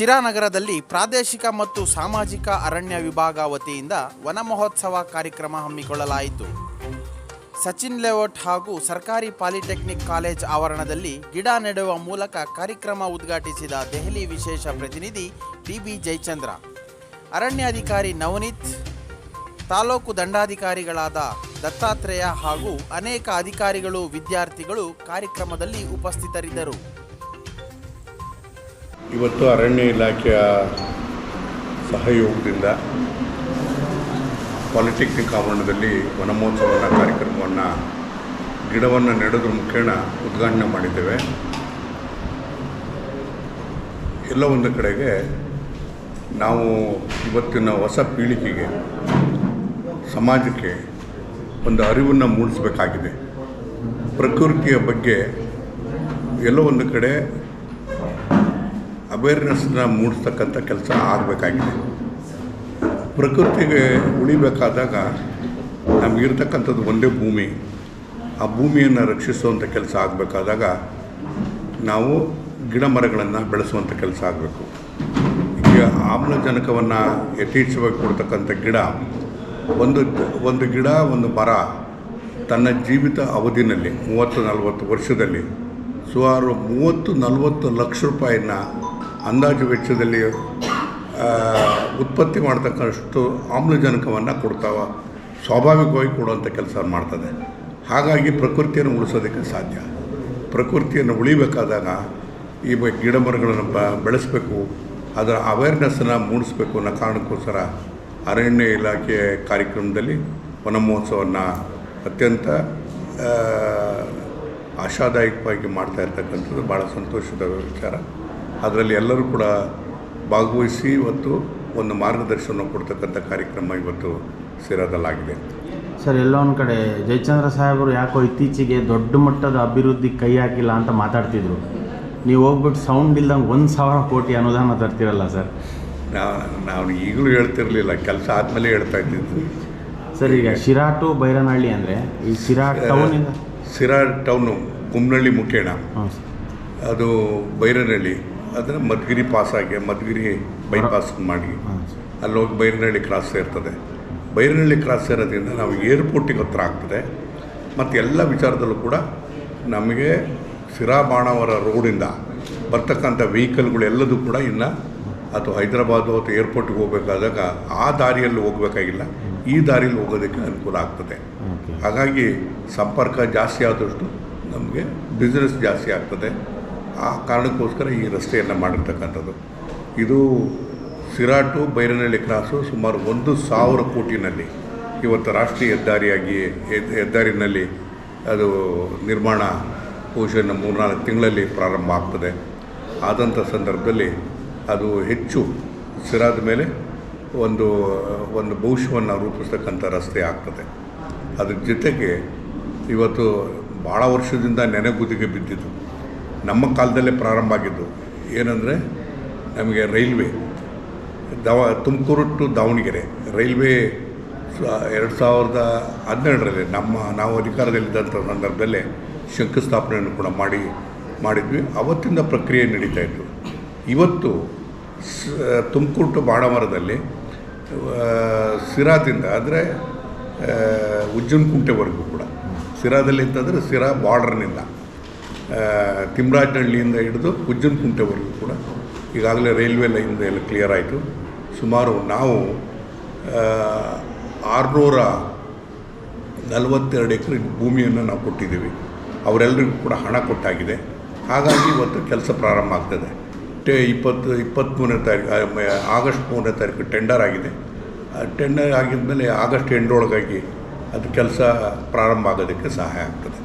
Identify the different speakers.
Speaker 1: ಶಿರಾನಗರದಲ್ಲಿ ಪ್ರಾದೇಶಿಕ ಮತ್ತು ಸಾಮಾಜಿಕ ಅರಣ್ಯ ವಿಭಾಗ ವತಿಯಿಂದ ವನ ಮಹೋತ್ಸವ ಕಾರ್ಯಕ್ರಮ ಹಮ್ಮಿಕೊಳ್ಳಲಾಯಿತು. ಸಚಿನ್ ಲೇಔಟ್ ಹಾಗೂ ಸರ್ಕಾರಿ ಪಾಲಿಟೆಕ್ನಿಕ್ ಕಾಲೇಜ್ ಆವರಣದಲ್ಲಿ ಗಿಡ ನೆಡುವ ಮೂಲಕ ಕಾರ್ಯಕ್ರಮ ಉದ್ಘಾಟಿಸಿದ ದೆಹಲಿ ವಿಶೇಷ ಪ್ರತಿನಿಧಿ ಟಿಬಿ ಜಯಚಂದ್ರ. ಅರಣ್ಯಾಧಿಕಾರಿ ನವನೀತ್, ತಾಲೂಕು ದಂಡಾಧಿಕಾರಿಗಳಾದ ದತ್ತಾತ್ರೇಯ ಹಾಗೂ ಅನೇಕ ಅಧಿಕಾರಿಗಳು, ವಿದ್ಯಾರ್ಥಿಗಳು ಕಾರ್ಯಕ್ರಮದಲ್ಲಿ ಉಪಸ್ಥಿತರಿದ್ದರು.
Speaker 2: ಇವತ್ತು ಅರಣ್ಯ ಇಲಾಖೆಯ ಸಹಯೋಗದಿಂದ ಪಾಲಿಟೆಕ್ನಿಕ್ ಆವರಣದಲ್ಲಿ ವನಮಹೋತ್ಸವನ ಕಾರ್ಯಕ್ರಮವನ್ನು ಗಿಡವನ್ನು ನೆಡೋದ್ರ ಮುಖೇನ ಉದ್ಘಾಟನೆ ಮಾಡಿದ್ದೇವೆ. ಎಲ್ಲ ಒಂದು ಕಡೆಗೆ ನಾವು ಇವತ್ತಿನ ಹೊಸ ಪೀಳಿಗೆಗೆ ಸಮಾಜಕ್ಕೆ ಒಂದು ಅರಿವನ್ನು ಮೂಡಿಸಬೇಕಾಗಿದೆ. ಪ್ರಕೃತಿಯ ಬಗ್ಗೆ ಎಲ್ಲ ಒಂದು ಕಡೆ ಅವೇರ್ನೆಸ್ನ ಮೂಡಿಸ್ತಕ್ಕಂಥ ಕೆಲಸ ಆಗಬೇಕಾಗಿದೆ. ಪ್ರಕೃತಿಗೆ ಉಳಿಬೇಕಾದಾಗ ನಮಗಿರ್ತಕ್ಕಂಥದ್ದು ಒಂದೇ ಭೂಮಿ. ಆ ಭೂಮಿಯನ್ನು ರಕ್ಷಿಸುವಂಥ ಕೆಲಸ ಆಗಬೇಕಾದಾಗ ನಾವು ಗಿಡ ಮರಗಳನ್ನು ಬೆಳೆಸುವಂಥ ಕೆಲಸ ಆಗಬೇಕು. ಈಗ ಆಮ್ಲಜನಕವನ್ನು ಯಥೇಚ್ಛವಾಗಿ ಕೊಡ್ತಕ್ಕಂಥ ಗಿಡ, ಒಂದು ಒಂದು ಗಿಡ, ಒಂದು ಮರ ತನ್ನ ಜೀವಿತ ಅವಧಿನಲ್ಲಿ ಮೂವತ್ತು ನಲವತ್ತು ವರ್ಷದಲ್ಲಿ ಸುಮಾರು ಮೂವತ್ತು ನಲವತ್ತು ಲಕ್ಷ ರೂಪಾಯಿನ ಅಂದಾಜು ವೆಚ್ಚದಲ್ಲಿ ಉತ್ಪತ್ತಿ ಮಾಡ್ತಕ್ಕಷ್ಟು ಆಮ್ಲಜನಕವನ್ನು ಕೊಡ್ತಾವ. ಸ್ವಾಭಾವಿಕವಾಗಿ ಕೊಡುವಂಥ ಕೆಲಸ ಮಾಡ್ತದೆ. ಹಾಗಾಗಿ ಪ್ರಕೃತಿಯನ್ನು ಉಳಿಸೋದಕ್ಕೆ ಸಾಧ್ಯ. ಪ್ರಕೃತಿಯನ್ನು ಉಳಿಬೇಕಾದಾಗ ಈ ಗಿಡ ಮರಗಳನ್ನು ಬ, ಬೆಳೆಸಬೇಕು. ಅದರ ಅವೇರ್ನೆಸ್ಸನ್ನು ಮೂಡಿಸ್ಬೇಕು ಅನ್ನೋ ಕಾರಣಕ್ಕೋಸ್ಕರ ಅರಣ್ಯ ಇಲಾಖೆ ಕಾರ್ಯಕ್ರಮದಲ್ಲಿ ವನ ಮಹೋತ್ಸವವನ್ನು ಅತ್ಯಂತ ಆಶಾದಾಯಕವಾಗಿ ಮಾಡ್ತಾ ಇರ್ತಕ್ಕಂಥದ್ದು ಭಾಳ ಸಂತೋಷದ ವಿಚಾರ. ಅದರಲ್ಲಿ ಎಲ್ಲರೂ ಕೂಡ ಭಾಗವಹಿಸಿ ಇವತ್ತು ಒಂದು ಮಾರ್ಗದರ್ಶನ ಕೊಡ್ತಕ್ಕಂಥ ಕಾರ್ಯಕ್ರಮ ಇವತ್ತು ಸೇರೋದಲ್ಲಾಗಿದೆ.
Speaker 3: ಸರ್ ಎಲ್ಲ ಒಂದು ಕಡೆ ಜಯಚಂದ್ರ ಸಾಹೇಬರು ಯಾಕೋ ಇತ್ತೀಚೆಗೆ ದೊಡ್ಡ ಮಟ್ಟದ ಅಭಿವೃದ್ಧಿ ಕೈ ಹಾಕಿಲ್ಲ ಅಂತ ಮಾತಾಡ್ತಿದ್ರು. ನೀವು ಹೋಗ್ಬಿಟ್ಟು ಸೌಂಡ್ ಇಲ್ದಂಗೆ ಒಂದು ಸಾವಿರ ಕೋಟಿ ಅನುದಾನ ತರ್ತೀರಲ್ಲ ಸರ್?
Speaker 2: ನಾವು ನಾವು ಈಗಲೂ ಹೇಳ್ತಿರಲಿಲ್ಲ ಕೆಲಸ ಆದಮೇಲೆ ಹೇಳ್ತಾ ಇದ್ದಿದ್ದು.
Speaker 3: ಸರ್ ಈಗ ಶಿರಾ ಟು ಬೈರನಹಳ್ಳಿ ಅಂದರೆ ಈ ಶಿರಾ ಟೌನಿಂದ
Speaker 2: ಶಿರಾ ಟೌನು ಕುಮ್ನಹಳ್ಳಿ ಮುಖೇಣ. ಅದು ಬೈರನಹಳ್ಳಿ. ಅದನ್ನು ಮಧುಗಿರಿ ಪಾಸ್ ಆಗಿ ಮಧುಗಿರಿ ಬೈಪಾಸ್ ಮಾಡಿ. ಅಲ್ಲಿ ಹೋಗಿ ಬೈರನಹಳ್ಳಿ ಕ್ರಾಸ್ ಸೇರ್ತದೆ. ಬೈರನಹಳ್ಳಿ ಕ್ರಾಸ್ ಸೇರೋದ್ರಿಂದ ನಾವು ಏರ್ಪೋರ್ಟಿಗೆ ಹತ್ರ ಆಗ್ತದೆ. ಮತ್ತು ಎಲ್ಲ ವಿಚಾರದಲ್ಲೂ ಕೂಡ ನಮಗೆ ಸಿರಾ ಬಾಣಾವರ ರೋಡಿಂದ ಬರ್ತಕ್ಕಂಥ ವೆಹಿಕಲ್ಗಳು ಎಲ್ಲದೂ ಕೂಡ ಇನ್ನು ಅಥವಾ ಹೈದರಾಬಾದು ಅಥವಾ ಏರ್ಪೋರ್ಟಿಗೆ ಹೋಗಬೇಕಾದಾಗ ಆ ದಾರಿಯಲ್ಲಿ ಹೋಗಬೇಕಾಗಿಲ್ಲ. ಈ ದಾರಿಯಲ್ಲಿ ಹೋಗೋದಕ್ಕೆ ಅನುಕೂಲ ಆಗ್ತದೆ. ಹಾಗಾಗಿ ಸಂಪರ್ಕ ಜಾಸ್ತಿ ಆದಷ್ಟು ನಮಗೆ ಬಿಸ್ನೆಸ್ ಜಾಸ್ತಿ ಆಗ್ತದೆ. ಆ ಕಾರಣಕ್ಕೋಸ್ಕರ ಈ ರಸ್ತೆಯನ್ನು ಮಾಡಿರ್ತಕ್ಕಂಥದ್ದು. ಇದು ಸಿರಾ ಟು ಬೈರನಹಳ್ಳಿ ಕ್ರಾಸು ಸುಮಾರು ಒಂದು ಸಾವಿರ ಕೋಟಿನಲ್ಲಿ ಇವತ್ತು ರಾಷ್ಟ್ರೀಯ ಹೆದ್ದಾರಿಯಾಗಿ ಹೆದ್- ಹೆದ್ದಾರಿನಲ್ಲಿ ಅದು ನಿರ್ಮಾಣ ಪೋಷಣ ಮೂರ್ನಾಲ್ಕು ತಿಂಗಳಲ್ಲಿ ಪ್ರಾರಂಭ ಆಗ್ತದೆ. ಆದಂಥ ಸಂದರ್ಭದಲ್ಲಿ ಅದು ಹೆಚ್ಚು ಸಿರಾದ ಮೇಲೆ ಒಂದು ಒಂದು ಭವಿಷ್ಯವನ್ನು ರೂಪಿಸ್ತಕ್ಕಂಥ ರಸ್ತೆ ಆಗ್ತದೆ. ಅದ್ರ ಜೊತೆಗೆ ಇವತ್ತು ಭಾಳ ವರ್ಷದಿಂದ ನೆನೆಗುದಿಗೆ ಬಿದ್ದಿದ್ದು. ನಮ್ಮ ಕಾಲದಲ್ಲೇ ಪ್ರಾರಂಭ ಆಗಿದ್ದು. ಏನಂದರೆ ನಮಗೆ ರೈಲ್ವೆ, ದವ, ತುಮಕೂರು ಟು ದಾವಣಗೆರೆ. ರೈಲ್ವೆ ಎರಡು ಸಾವಿರದ ಹನ್ನೆರಡರಲ್ಲಿ ನಮ್ಮ, ನಾವು ಅಧಿಕಾರದಲ್ಲಿದ್ದಂಥ ಸಂದರ್ಭದಲ್ಲೇ ಶಂಕುಸ್ಥಾಪನೆಯನ್ನು ಕೂಡ ಮಾಡಿ, ಮಾಡಿದ್ವಿ. ಅವತ್ತಿಂದ ಪ್ರಕ್ರಿಯೆ ನಡೀತಾ ಇತ್ತು. ಇವತ್ತು ತುಮಕೂರು ಟು ಬಾಣಮರದಲ್ಲಿ ಸಿರಾದಿಂದ ಅಂದರೆ ಉಜ್ಜನಕುಂಟೆವರೆಗೂ ಕೂಡ. ಸಿರಾದಲ್ಲಿ ಅಂತಂದರೆ ಸಿರಾ ಬಾರ್ಡರ್ನಿಂದ. ತಿಮ್ರಾಜನಹಳ್ಳಿಯಿಂದ ಹಿಡಿದು ಉಜ್ಜನಕುಂಟೆವರೆಗೂ ಕೂಡ ಈಗಾಗಲೇ ರೈಲ್ವೆ ಲೈನ್ ಎಲ್ಲ ಕ್ಲಿಯರ್ ಆಯಿತು. ಸುಮಾರು ನಾವು ಆರುನೂರ ನಲವತ್ತೆರಡು ಎಕರೆ ಭೂಮಿಯನ್ನು ನಾವು ಕೊಟ್ಟಿದ್ದೀವಿ. ಅವರೆಲ್ಲರಿಗೂ ಕೂಡ ಹಣ ಕೊಟ್ಟಾಗಿದೆ. ಹಾಗಾಗಿ ಇವತ್ತು ಕೆಲಸ ಪ್ರಾರಂಭ ಆಗ್ತದೆ. ಟೆ, ಇಪ್ಪತ್ತು ಇಪ್ಪತ್ತ್ಮೂರನೇ ತಾರೀಕು ಆಗಸ್ಟ್ ಮೂರನೇ ತಾರೀಕು ಟೆಂಡರ್ ಆಗಿದೆ. ಟೆಂಡರ್ ಆಗಿದ ಮೇಲೆ ಆಗಸ್ಟ್ ಎಂಡೊಳಗಾಗಿ ಅದು ಕೆಲಸ ಪ್ರಾರಂಭ ಆಗೋದಕ್ಕೆ ಸಹಾಯ ಆಗ್ತದೆ.